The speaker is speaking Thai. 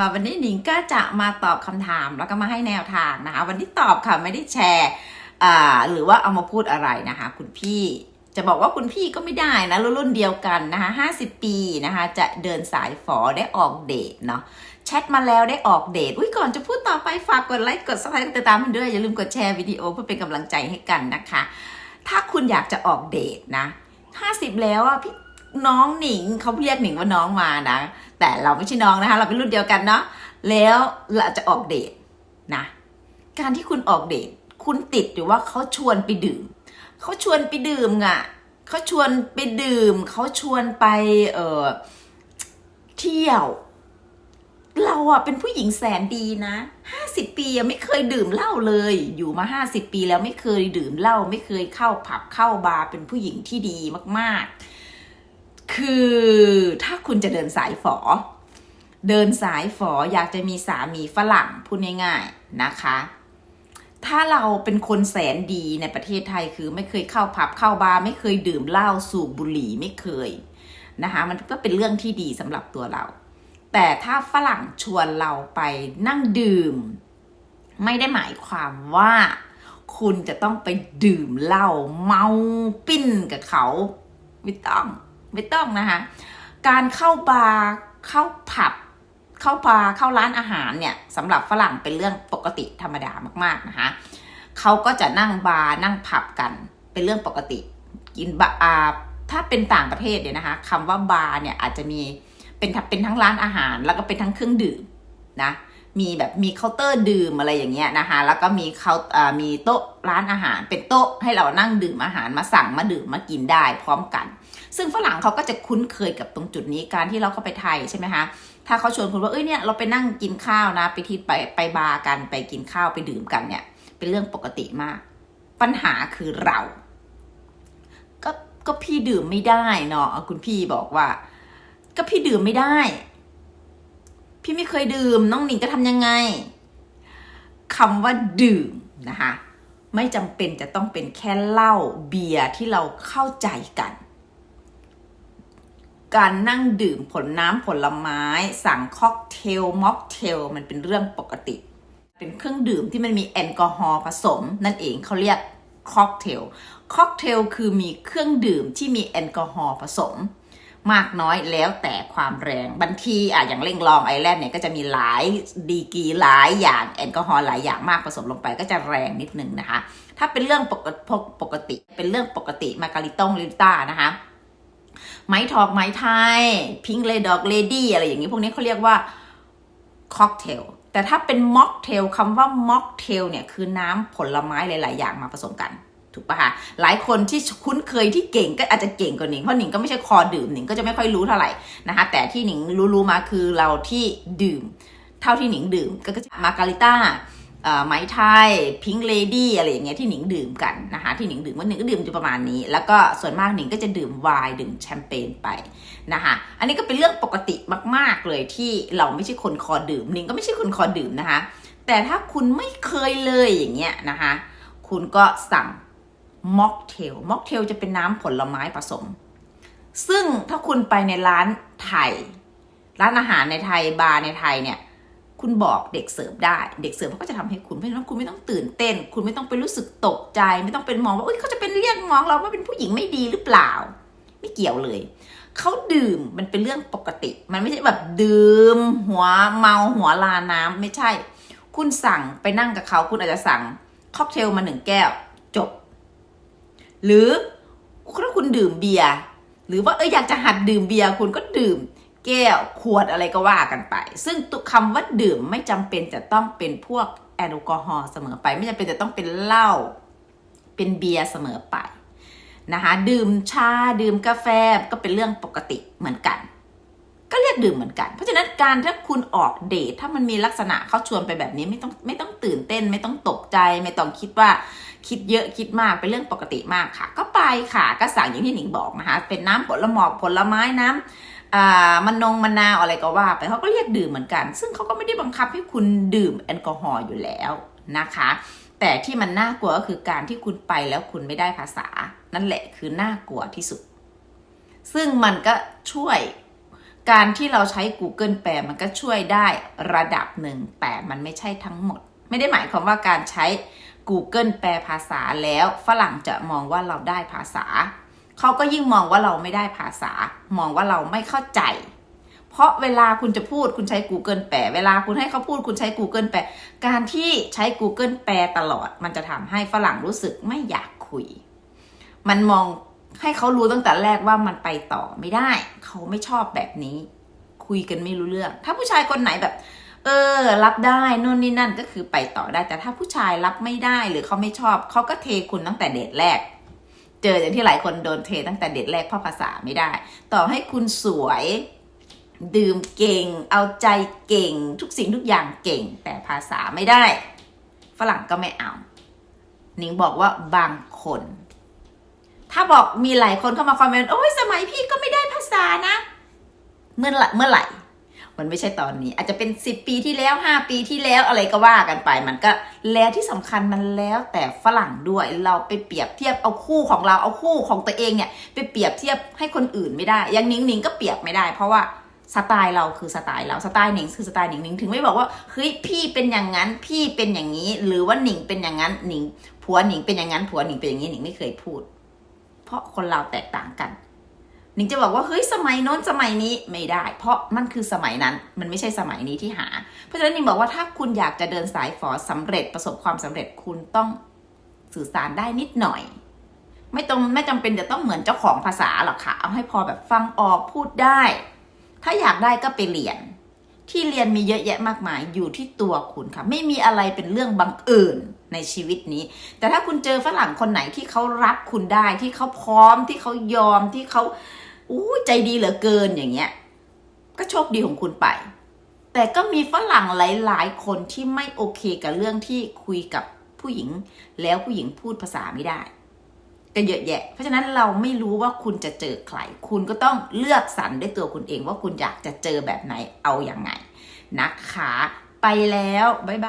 ค่ะวันนี้หนิงก็จะมาตอบคำถามแล้วก็มาให้แนวทางนะคะ วันที่ตอบค่ะไม่ได้แชร์หรือว่าเอามาพูดอะไรนะคะ คุณพี่จะบอกว่าคุณพี่ก็ไม่ได้นะรุ่นเดียวกันนะคะ50ปีนะคะ จะเดินสายฝอได้ออกเดทเนาะแชทมาแล้วได้ออกเดทอุ้ยก่อนจะพูดต่อไปฝากกดไลค์กดซับสไครต์ติดตามมันด้วยอย่าลืมกดแชร์วิดีโอเพื่อเป็นกำลังใจให้กันนะคะ ถ้าคุณอยากจะออกเดทนะ50แล้วอะพี่ น้องหนิงเขาเรียกหนิงว่าน้องมานะ แต่เราไม่ใช่น้องนะคะ เราเป็นรุ่นเดียวกันเนาะแล้วเราจะออกเดทนะ การที่คุณออกเดทคุณติดหรือว่าเขาชวนไปดื่มเขาชวนไปดื่มอะเขาชวนไปดื่มเขาชวนไปเออเที่ยว เราอะเป็นผู้หญิงแสนดีนะห้าสิบปียังไม่เคยดื่มเหล้าเลย อยู่มาห้าสิบปีแล้วไม่เคยดื่มเหล้าไม่เคยเข้าผับเข้าบาร์เป็นผู้หญิงที่ดีมากๆ คือถ้าคุณจะเดินสายฝอ เดินสายฝออยากจะมีสามีฝรั่งพูดง่ายๆนะคะ ถ้าเราเป็นคนแสนดีในประเทศไทยคือไม่เคยเข้าผับเข้าบาร์ไม่เคยดื่มเหล้าสูบบุหรี่ไม่เคยนะคะมันก็เป็นเรื่องที่ดีสำหรับตัวเรา แต่ถ้าฝรั่งชวนเราไปนั่งดื่ม ไม่ได้หมายความว่าคุณจะต้องไปดื่มเหล้าเมาปิ้นกับเขา ไม่ต้อง ไม่ต้องนะคะ การเข้าบาร์เข้าผับ เข้าบาร์เข้าร้านอาหารเนี่ยสำหรับฝรั่งเป็นเรื่องปกติธรรมดามาก ๆนะคะเขาก็จะนั่งบาร์นั่งผับกันเป็นเรื่องปกติ กินบาร์ถ้าเป็นต่างประเทศเนี่ยนะคะคำว่าบาร์เนี่ยอาจจะมีเป็นทั้งเป็นทั้งร้านอาหาร แล้วก็เป็นทั้งเครื่องดื่มนะมีแบบมีเคาน์เตอร์ดื่มอะไรอย่างเงี้ยนะคะ แล้วก็มีเขาอ่ามีโต๊ะร้านอาหาร เป็นโต๊ะให้เรานั่งดื่มอาหารมาสั่งมาดื่มมากินได้พร้อมกัน ซึ่งฝรั่งเขาก็จะคุ้นเคยกับตรงจุดนี้การที่เราเข้าไปไทยใช่ไหมคะถ้าเขาชวนคุณว่าเอ้ยเนี่ยเราไปนั่งกินข้าวนะ ไปที่ไปไปบาร์กันไปกินข้าวไปดื่มกันเนี่ย เป็นเรื่องปกติมาก ปัญหาคือเรา ก็ก็พี่ดื่มไม่ได้เนาะคุณพี่บอกว่า ก็พี่ดื่มไม่ได้ พี่ไม่เคยดื่ม น้องหนิงจะทำยังไงคำว่าดื่มนะคะไม่จำเป็นจะต้องเป็นแค่เหล้าเบียร์ที่เราเข้าใจกัน การนั่งดื่มผลน้ำผลไม้ สั่งค็อกเทลม็อกเทลมันเป็นเรื่องปกติ เป็นเครื่องดื่มที่มันมีแอลกอฮอล์ผสม นั่นเองเขาเรียกค็อกเทลค็อกเทลคือมีเครื่องดื่มที่มีแอลกอฮอล์ผสม มากน้อยแล้วแต่ความแรงบางทีอะอย่างเร่งลองไอแลนด์เนี่ยก็จะมีหลายดีกีหลายอย่างแอลกอฮอล์หลายอย่างมากผสมลงไปก็จะแรงนิดนึงนะคะ ถ้าเป็นเรื่องปกติปกติเป็นเรื่องปกติมาการิตงลิต้านะคะ ไม้ทอกไม้ไทยพิงเลดอกเลดี้อะไรอย่างนี้พวกนี้เขาเรียกว่าค็อกเทลแต่ถ้าเป็นม็อกเทลคำว่าม็อกเทลเนี่ยคือน้ำผลไม้หลาย ๆ อย่างมาผสมกัน ถูกปะคะหลายคนที่คุ้นเคยที่เก่งก็อาจจะเก่งกว่าหนิงเพราะหนิงก็ไม่ใช่คอดื่มหนิงก็จะไม่ค่อยรู้เท่าไหร่นะคะแต่ที่หนิงรู้ๆมาคือเราที่ดื่ม เท่าที่หนิงดื่มก็จะมาการิต้า ไม้ไทยพิงค์เลดี้อะไรอย่างเงี้ยที่หนิงดื่มกันนะคะที่หนิงดื่มวันหนึ่งก็ดื่มอยู่ประมาณนี้ แล้วก็ส่วนมากหนิงก็จะดื่มไวน์ดื่มแชมเปญไปนะคะอันนี้ก็เป็นเรื่องปกติมาก ๆเลยที่เราไม่ใช่คนคอดื่มหนิงก็ไม่ใช่คนคอดื่มนะคะแต่ถ้าคุณไม่เคยเลยอย่างเงี้ยนะคะคุณก็สั่งม็อกเทลม็อกเทลจะเป็นน้ำผลไม้ผสม ซึ่งถ้าคุณไปในร้านไทย ร้านอาหารในไทยบาร์ในไทยเนี่ย คุณบอกเด็กเสิร์ฟได้ เด็กเสิร์ฟเขาก็จะทำให้คุณเพราะฉะนั้นคุณไม่ต้องตื่นเต้น คุณไม่ต้องไปรู้สึกตกใจ ไม่ต้องเป็นมองว่าเอ้ยเขาจะเป็นเรียกมองเราว่าเป็นผู้หญิงไม่ดีหรือเปล่า ไม่เกี่ยวเลยเขาดื่มมันเป็นเรื่องปกติ มันไม่ใช่แบบดื่ม หัวเมาหัวลาน้ำไม่ใช่ คุณสั่งไปนั่งกับเขาคุณอาจจะสั่งค็อกเทลมาหนึ่งแก้ว จบ หรือถ้าคุณดื่มเบียร์หรือว่าเอออยากจะหัดดื่มเบียร์คุณก็ดื่ม แก้วขวดอะไรก็ว่ากันไป ซึ่งคำว่าดื่มไม่จำเป็นจะต้องเป็นพวกแอลกอฮอล์เสมอไป ไม่จำเป็นจะต้องเป็นเหล้าเป็นเบียร์เสมอไปนะคะดื่มชาดื่มกาแฟก็เป็นเรื่องปกติเหมือนกัน ก็เรียกดื่มเหมือนกัน เพราะฉะนั้นการถ้าคุณออกเดทถ้ามันมีลักษณะเขาชวนไปแบบนี้ไม่ต้องไม่ต้องตื่นเต้น ไม่ต้องตกใจ ไม่ต้องคิดว่าคิดเยอะคิดมากเป็นเรื่องปกติมากค่ะ ก็ไปค่ะก็สั่งอย่างที่หนิงบอกนะคะเป็นน้ำผลหมอกผลไม้น้ำอ่า มันนงมะนาวอะไรก็ว่าไปเขาก็เรียกดื่มเหมือนกัน ซึ่งเขาก็ไม่ได้บังคับให้คุณดื่มแอลกอฮอล์อยู่แล้วนะคะ แต่ที่มันน่ากลัวก็คือการที่คุณไปแล้วคุณไม่ได้ภาษา นั่นแหละคือน่ากลัวที่สุด ซึ่งมันก็ช่วยการที่เราใช้ Google แปลมันก็ช่วยได้ระดับหนึ่งแต่มันไม่ใช่ทั้งหมด ไม่ได้หมายความว่าการใช้ Google แปลภาษาแล้วฝรั่งจะมองว่าเราได้ภาษา เขาก็ยิ่งมองว่าเราไม่ได้ภาษา มองว่าเราไม่เข้าใจ เพราะเวลาคุณจะพูดคุณใช้ Google แปล เวลาคุณให้เขาพูดคุณใช้ Google แปล การที่ใช้ Google แปลตลอด มันจะทำให้ฝรั่งรู้สึกไม่อยากคุย มันมองให้เขารู้ตั้งแต่แรกว่ามันไปต่อไม่ได้ เขาไม่ชอบแบบนี้ คุยกันไม่รู้เรื่อง ถ้าผู้ชายคนไหนแบบ เออ รับได้นู่นนี่นั่นก็คือไปต่อได้ แต่ถ้าผู้ชายรับไม่ได้หรือเขาไม่ชอบ เขาก็เทคุณตั้งแต่เดทแรก เจออย่างที่หลายคนโดนเทตั้งแต่เดทแรกเพราะภาษาไม่ได้ ต่อให้คุณสวย ดื่มเก่ง เอาใจเก่ง ทุกสิ่งทุกอย่างเก่ง แต่ภาษาไม่ได้ ฝรั่งก็ไม่เอาหนิงบอกว่าบางคน ถ้าบอกมีหลายคนเข้ามาคอมเมนต์โอ้ยสมัยพี่ก็ไม่ได้ภาษานะ เมื่อไหร่เมื่อไหร่ มันไม่ใช่ตอนนี้ อาจจะเป็น10ปีที่แล้ว5ปีที่แล้วอะไรก็ว่ากันไป มันก็แล้วที่สำคัญมันแล้วแต่ฝรั่งด้วยเราไปเปรียบเทียบเอาคู่ของเราเอาคู่ของตัวเองเนี่ยไปเปรียบเทียบให้คนอื่นไม่ได้ย่างนิงนิงก็เปรียบไม่ได้ เพราะว่าสไตล์เราคือสไตล์เราสไตล์หนิงคือสไตล์หนิงหนิงถึงไม่บอกว่าเฮ้ยพี่เป็นอย่างนั้นพี่เป็นอย่างนี้ หรือว่าหนิงเป็นอย่างนั้นหนิงผัวหนิงเป็นอย่างนั้นผัวหนิงเป็นอย่างนี้หนิงไม่เคยพูด เพราะคนเราแตกต่างกัน นิงจะบอกว่าเฮ้ยสมัยโน้นสมัยนี้ไม่ได้ เพราะมันคือสมัยนั้นมันไม่ใช่สมัยนี้ที่หา เพราะฉะนั้นหนิงบอกว่าถ้าคุณอยากจะเดินสายฝอสำเร็จประสบความสำเร็จคุณต้องสื่อสารได้นิดหน่อย ไม่ต้องไม่จำเป็นจะต้องเหมือนเจ้าของภาษาหรอกค่ะ เอาให้พอแบบฟังออกพูดได้ ถ้าอยากได้ก็ไปเรียน ที่เรียนมีเยอะแยะมากมายอยู่ที่ตัวคุณค่ะ ไม่มีอะไรเป็นเรื่องบังเอิญในชีวิตนี้ แต่ถ้าคุณเจอฝรั่งคนไหนที่เขารับคุณได้ที่เขาพร้อมที่เขายอมที่เขา อู้ใจดีเหลือเกินอย่างเงี้ย ก็โชคดีของคุณไป แต่ก็มีฝรั่งหลาย ๆ คนที่ไม่โอเคกับเรื่องที่คุยกับผู้หญิง แล้วผู้หญิงพูดภาษาไม่ได้ก็เยอะแยะ เพราะฉะนั้นเราไม่รู้ว่าคุณจะเจอใคร คุณก็ต้องเลือกสรรด้วยตัวคุณเองว่าคุณอยากจะเจอแบบไหนเอาอย่างไง นะคะ ไปแล้ว บ๊ายบาย